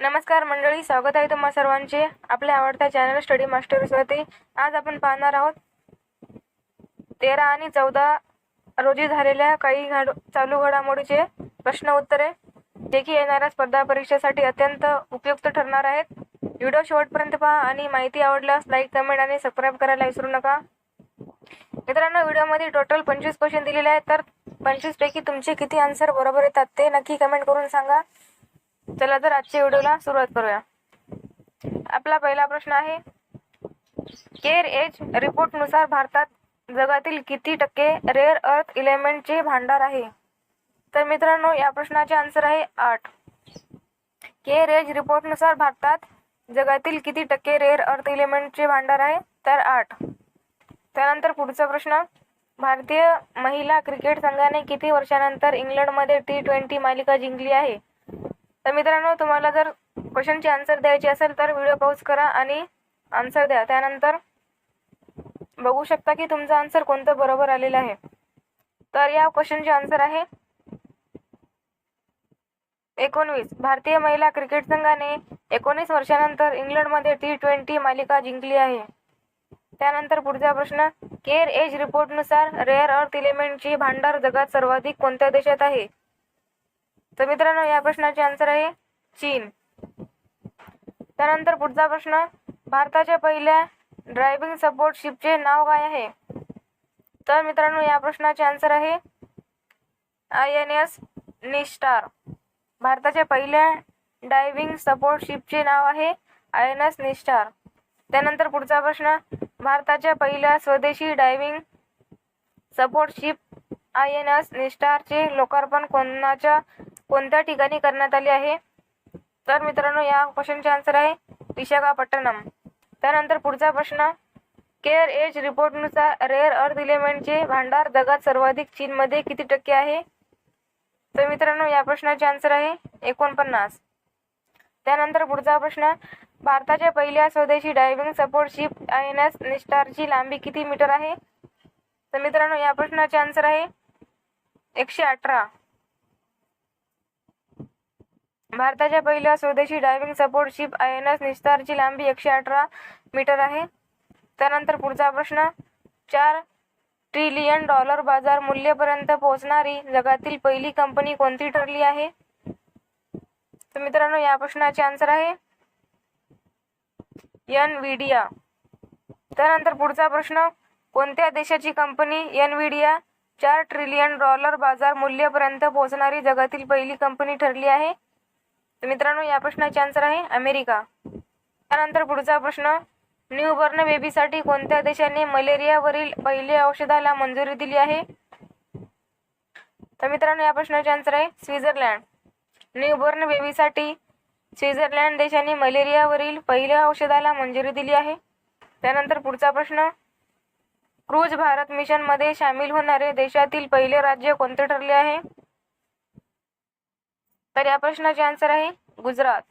नमस्कार मंडळी स्वागत आहे तुम्हा सर्वांचे आपल्या आवडत्या चॅनल स्टडी मास्टर्सवरती आज आपण पाहणार आहोत तेरा आणि चौदा रोजी झालेल्या काही घड चालू घडामोडीचे प्रश्न उत्तरे जे की येणाऱ्या स्पर्धा परीक्षेसाठी अत्यंत उपयुक्त ठरणार आहेत. व्हिडिओ शेवटपर्यंत पहा आणि माहिती आवडल्यास लाईक कमेंट आणि सबस्क्राईब करायला विसरू नका. मित्रांनो व्हिडिओमध्ये टोटल पंचवीस क्वेश्चन दिलेले आहेत तर पंचवीसपैकी तुमचे किती आन्सर बरोबर येतात ते नक्की कमेंट करून सांगा. चला तर आजच्या व्हिडिओला सुरुवात करूया. आपला पहिला प्रश्न आहे केअर एज रिपोर्टनुसार भारतात जगातील किती टक्के रेअर अर्थ इलेमेंटचे भांडार आहे? तर मित्रांनो या प्रश्नाचे आन्सर आहे आठ. केअर एज रिपोर्टनुसार भारतात जगातील किती टक्के रेअर अर्थ इलेमेंटचे भांडार आहे? तर आठ. त्यानंतर पुढचा प्रश्न भारतीय महिला क्रिकेट संघाने किती वर्षानंतर इंग्लंडमध्ये टी ट्वेंटी मालिका जिंकली आहे? तर मित्रांनो तुम्हाला जर क्वेश्चनची आन्सर द्यायची असेल तर व्हिडिओ पॉज करा आणि आन्सर द्या. त्यानंतर बघू शकता की तुमचं आन्सर कोणतं बरोबर आलेलं आहे. तर या क्वेश्चनचे आन्सर आहे एकोणवीस. भारतीय महिला क्रिकेट संघाने एकोणीस वर्षानंतर इंग्लंडमध्ये टी ट्वेंटी मालिका जिंकली आहे. त्यानंतर पुढचा प्रश्न केअर एज रिपोर्टनुसार रेअर अर्थ इलेमेंटची भांडार जगात सर्वाधिक कोणत्या देशात आहे? तर मित्रांनो या प्रश्नाचे आन्सर आहे चीन. त्यानंतर पुढचा प्रश्न भारताच्या पहिल्या ड्रायव्हिंग सपोर्ट शिपचे नाव काय आहे? तर मित्रांनो या प्रश्नाचे आन्सर आहे आय एन एस निस्टार भारताच्या पहिल्या डायव्हिंग सपोर्ट शिपचे नाव आहे आय एन एस निस्टार त्यानंतर पुढचा प्रश्न भारताच्या पहिल्या स्वदेशी diving support ship I N S निस्टारचे लोकार्पण कोणाच्या कोणत्या ठिकाणी करण्यात आली आहे? तर मित्रांनो या क्वेश्चनचे आन्सर आहे विशाखापट्टणम. त्यानंतर पुढचा प्रश्न केअर एज रिपोर्टनुसार रेअर अर्थ इलेमेंटचे भांडार जगात सर्वाधिक चीनमध्ये किती टक्के आहे? तर मित्रांनो या प्रश्नाचे आन्सर आहे एकोणपन्नास. त्यानंतर पुढचा प्रश्न भारताच्या पहिल्या स्वदेशी diving support ship I N S निस्टारची लांबी किती मीटर आहे? तर मित्रांनो या प्रश्नाचे आन्सर आहे एकशे अठरा. भारताच्या पहिल्या स्वदेशी diving support ship I N S निस्तारची लांबी एकशे अठरा मीटर आहे. त्यानंतर पुढचा प्रश्न चार ट्रिलियन डॉलर बाजार मूल्यपर्यंत पोहोचणारी जगातील पहिली कंपनी कोणती ठरली आहे? तर मित्रांनो या प्रश्नाचे आन्सर आहे एन विडिया त्यानंतर पुढचा प्रश्न कोणत्या देशाची कंपनी एन विडिया चार ट्रिलियन डॉलर बाजार मूल्यपर्यंत पोहोचणारी जगातील पहिली कंपनी ठरली आहे? तर मित्रांनो या प्रश्नाचे आन्सर आहे अमेरिका. त्यानंतर पुढचा प्रश्न न्यूबॉर्न बेबीसाठी कोणत्या देशाने मलेरियावरील पहिल्या औषधाला मंजुरी दिली आहे? तर मित्रांनो या प्रश्नाचे आन्सर आहे स्वित्झर्लंड. न्यूबॉर्न बेबीसाठी स्वित्झर्लंड देशाने मलेरियावरील पहिल्या औषधाला मंजुरी दिली आहे. त्यानंतर पुढचा प्रश्न क्रूज भारत मिशनमध्ये सामील होणारे देशातील पहिले राज्य कोणते ठरले आहे? तर या प्रश्नाचे आन्सर आहे गुजरात.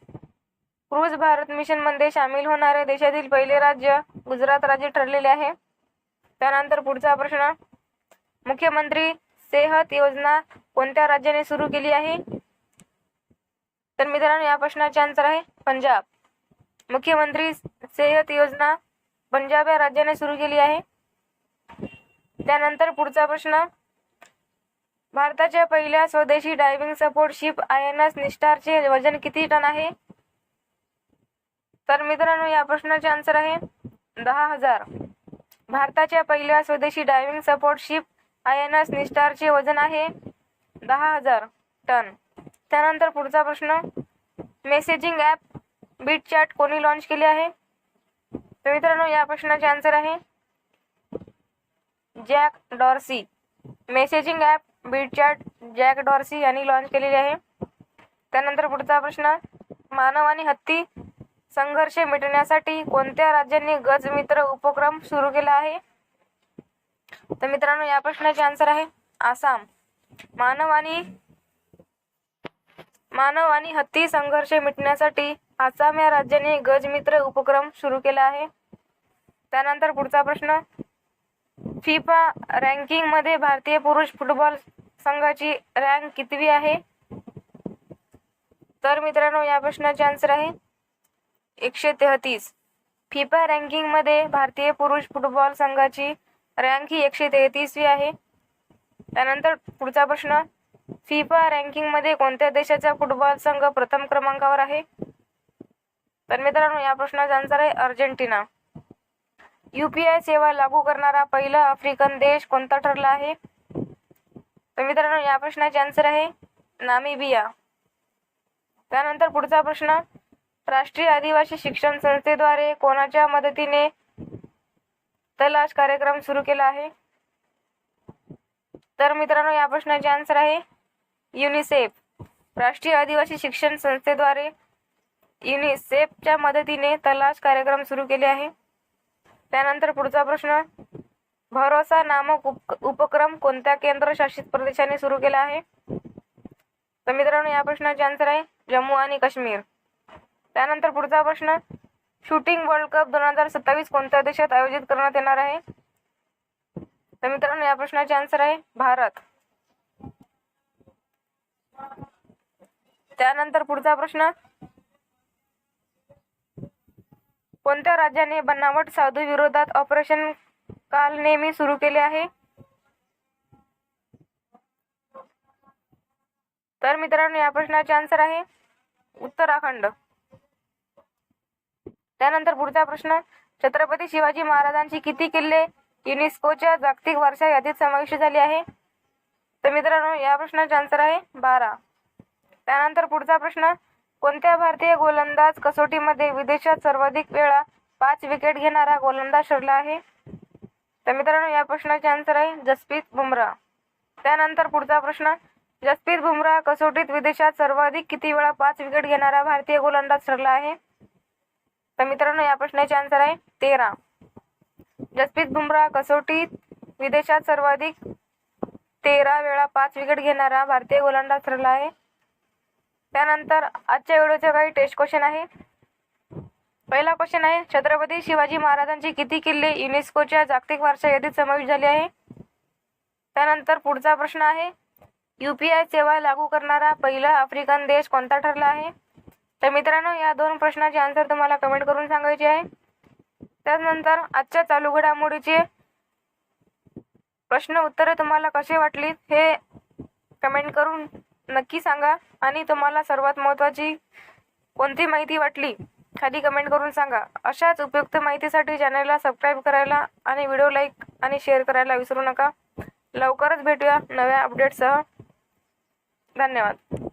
क्रूज भारत मिशनमध्ये सामील होणारे देशातील पहिले राज्य गुजरात राज्य ठरलेले आहे. त्यानंतर पुढचा प्रश्न मुख्यमंत्री सेहत योजना कोणत्या राज्याने सुरू केली आहे? तर मित्रांनो या प्रश्नाचे आन्सर आहे पंजाब. मुख्यमंत्री सेहत योजना पंजाब या राज्याने सुरू केली आहे. त्यानंतर पुढचा प्रश्न भारताच्या पहिल्या स्वदेशी diving support ship I N S निष्ठारचे वजन किती टन आहे? तर मित्रांनो या प्रश्नाचे आन्सर आहे दहा हजार. भारताच्या पहिल्या स्वदेशी diving support ship I N S निष्ठारचे वजन आहे दहा हजार टन. त्यानंतर पुढचा प्रश्न मेसेजिंग ॲप बीट चॅट कोणी लॉन्च केले आहे? तर मित्रांनो या प्रश्नाचे आन्सर आहे Jack Dorsey. Messaging app BitChat Jack Dorsey यांनी लॉन्च केलेली आहे. त्यानंतर पुढचा प्रश्न मानव आणि हत्ती संघर्ष मिटवण्यासाठी कोणत्या राज्यांनी गज मित्र उपक्रम सुरू केला आहे? तर मित्रांनो या प्रश्नाचे आन्सर आहे आसाम. मानव आणि मानव आणि हत्ती संघर्ष मिटण्यासाठी आसाम या राज्याने गज मित्र उपक्रम सुरू केला आहे. त्यानंतर पुढचा प्रश्न फिफा रँकिंगमध्ये भारतीय पुरुष फुटबॉल संघाची रँक कितवी आहे? तर मित्रांनो या प्रश्नाचे आन्सर आहे एकशे तेहतीस. फिफा रँकिंगमध्ये भारतीय पुरुष फुटबॉल संघाची रँक ही एकशे तेहतीसवी आहे. त्यानंतर पुढचा प्रश्न फिफा रँकिंगमध्ये कोणत्या देशाचा फुटबॉल संघ प्रथम क्रमांकावर आहे? तर मित्रांनो या प्रश्नाचा आन्सर आहे अर्जेंटिना. यूपीआय सेवा लागू करणारा पहिला आफ्रिकन देश कोणता ठरला आहे? तर मित्रांनो या प्रश्नाचे आन्सर आहे नामिबिया. त्यानंतर पुढचा प्रश्न राष्ट्रीय आदिवासी शिक्षण संस्थेद्वारे कोणाच्या मदतीने तलाश कार्यक्रम सुरू केला आहे? तर मित्रांनो या प्रश्नाचे आन्सर आहे युनिसेफ राष्ट्रीय आदिवासी शिक्षण संस्थेद्वारे युनिसेफच्या मदतीने तलाश कार्यक्रम सुरू केले आहे. त्यानंतर पुढचा प्रश्न भरोसा नामक उप उपक्रम कोणत्या केंद्रशासित प्रदेशाने सुरू केला आहे? तर मित्रांनो या प्रश्नाचे आन्सर आहे जम्मू आणि काश्मीर. त्यानंतर पुढचा प्रश्न शूटिंग वर्ल्ड कप दोन हजार सत्तावीस कोणत्या देशात आयोजित करण्यात येणार आहे? तर मित्रांनो या प्रश्नाचे आन्सर आहे भारत. त्यानंतर पुढचा प्रश्न कोणत्या राज्याने बनावट साधू विरोधात ऑपरेशन काल नेहमी सुरू केले आहे? तर मित्रांनो या प्रश्नाचे आन्सर आहे उत्तराखंड. त्यानंतर पुढचा प्रश्न छत्रपती शिवाजी महाराजांची किती किल्ले युनेस्कोच्या जागतिक वारसा यादीत समाविष्ट झाली आहे? तर मित्रांनो या प्रश्नाचे आन्सर आहे बारा. त्यानंतर पुढचा प्रश्न कोणत्या भारतीय गोलंदाज कसोटीमध्ये विदेशात सर्वाधिक वेळा पाच विकेट घेणारा गोलंदाज ठरला आहे? तर मित्रांनो या प्रश्नाचे आन्सर आहे जसप्रीत बुमराह त्यानंतर पुढचा प्रश्न जसप्रीत बुमराह कसोटीत विदेशात सर्वाधिक किती वेळा पाच विकेट घेणारा भारतीय गोलंदाज ठरला आहे? तर मित्रांनो या प्रश्नाचे आन्सर आहे तेरा. जसप्रीत बुमराह कसोटीत विदेशात सर्वाधिक तेरा वेळा पाच विकेट घेणारा भारतीय गोलंदाज ठरला आहे? त्यानंतर आजच्या व्हिडिओचे काही टेस्ट क्वेश्चन आहे. पहिला क्वेश्चन आहे छत्रपती शिवाजी महाराजांची किती किल्ले युनेस्कोच्या जागतिक वारसा यादीत समावेश झाले आहे? त्यानंतर पुढचा प्रश्न आहे यू पी आय सेवा लागू करणारा पहिला आफ्रिकन देश कोणता ठरला आहे? तर मित्रांनो या दोन प्रश्नाचे आन्सर तुम्हाला कमेंट करून सांगायचे आहे. त्यानंतर आजच्या चालू घडामोडीचे प्रश्न उत्तरे तुम्हाला कसे वाटली हे कमेंट करून नक्की सांगा. आणि तुम्हाला सर्वात महत्त्वाची कोणती माहिती वाटली खाली कमेंट करून सांगा. अशाच उपयुक्त माहितीसाठी चॅनलला सबस्क्राईब करायला आणि व्हिडिओ लाईक आणि शेअर करायला विसरू नका. लवकरच भेटूया नव्या अपडेटसह धन्यवाद.